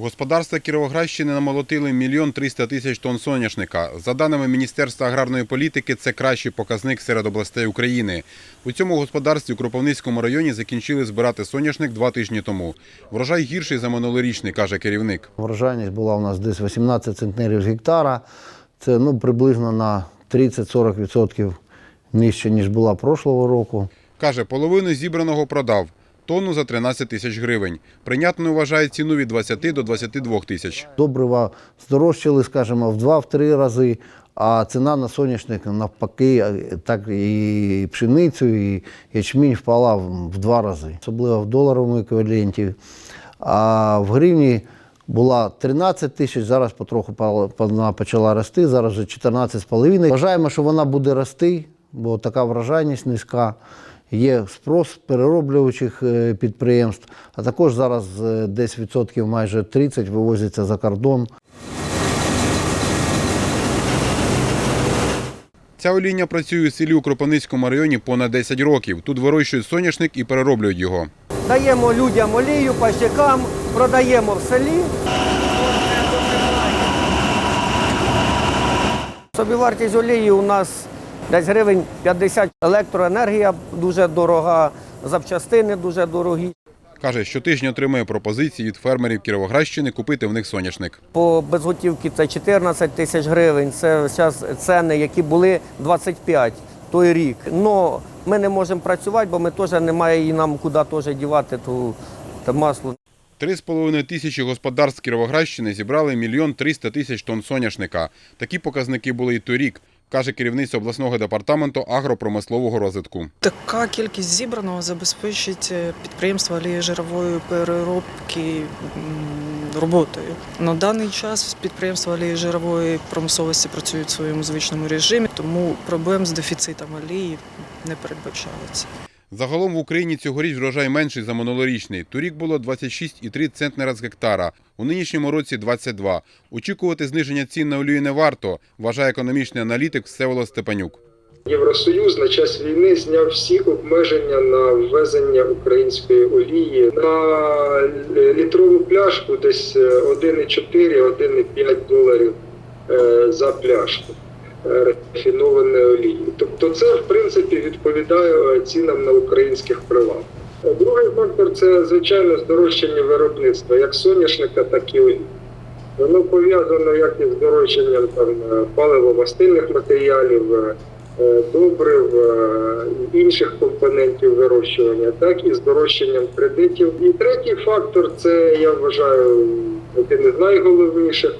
Господарства Кіровоградщини намолотили мільйон 300 тисяч тонн соняшника. За даними Міністерства аграрної політики, це кращий показник серед областей України. У цьому господарстві у Кропивницькому районі закінчили збирати соняшник два тижні тому. Врожай гірший за минулорічний, каже керівник. Врожайність була у нас десь 18 центнерів з гектара. Це ну, приблизно на 30-40% нижче, ніж була прошлого року. Каже, половину зібраного продав. Тонну за 13 тисяч гривень. Прийнятною вважає ціну від 20 до 22 тисяч. Добрива здорожчали, скажімо, в 2-3 рази, а ціна на соняшник навпаки, так і пшеницю, і ячмінь впала в два рази, особливо в доларовому еквіваленті. А в гривні була 13 тисяч, зараз потроху вона почала рости, зараз вже 14,5. Вважаємо, що вона буде рости, бо така врожайність низька. Є спрос перероблюючих е, підприємств, а також зараз е, десь відсотків майже 30 вивозиться за кордон. Ця олійня працює у селі у Кропивницькому районі понад 10 років. Тут вирощують соняшник і перероблюють його. Даємо людям олію, пащикам, продаємо в селі. Собівартість олії у нас десь гривень 50. Електроенергія дуже дорога, запчастини дуже дорогі. Каже, щотижня отримує пропозиції від фермерів Кіровоградщини купити в них соняшник. По безготівці це 14 тисяч гривень. Це зараз ціни, які були 25 той рік. Но ми не можемо працювати, бо ми теж немає і нам куди теж дівати ту, те масло. Три з половиною тисячі господарств Кіровоградщини зібрали мільйон 300 тисяч тонн соняшника. Такі показники були і торік, каже керівниця обласного департаменту агропромислового розвитку. Така кількість зібраного забезпечить е, підприємство олієжирової переробки роботою. На даний час підприємства олієжирової промисловості працюють в своєму звичному режимі, тому проблем з дефіцитом олії не передбачається. Загалом в Україні цьогоріч врожай менший за минулорічний. Торік було 26,3 центнера з гектара, у нинішньому році 22. Очікувати зниження цін на олію не варто, вважає економічний аналітик Всеволод Степанюк. Євросоюз на час війни зняв всі обмеження на ввезення української олії на літрову пляшку десь е, 1,4-1,5 доларів е, за пляшку е, рафінованої олії. Тобто це в принципі відповідає цінам на українських прилавках. Е, Другий фактор це звичайно здорожчання виробництва як соняшника, так і олії. Воно пов'язано як із здорожчанням там е, паливо-мастильних матеріалів, е, добрив, інших компонентів вирощування, так і здорожчанням кредитів. І третій фактор це я вважаю один із найголовніших.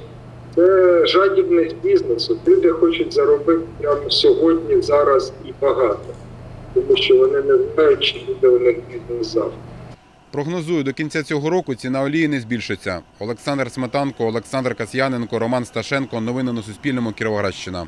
Це жадібність бізнесу. Люди хочуть заробити прямо сьогодні, зараз і багато, тому що вони не знають, чи буде у них бізнес завтра. Прогнозую, до кінця цього року ціна олії не збільшиться. Олександр Сметанко, Олександр Касьяненко, Роман Сташенко. Новини на Суспільному. Кіровоградщина.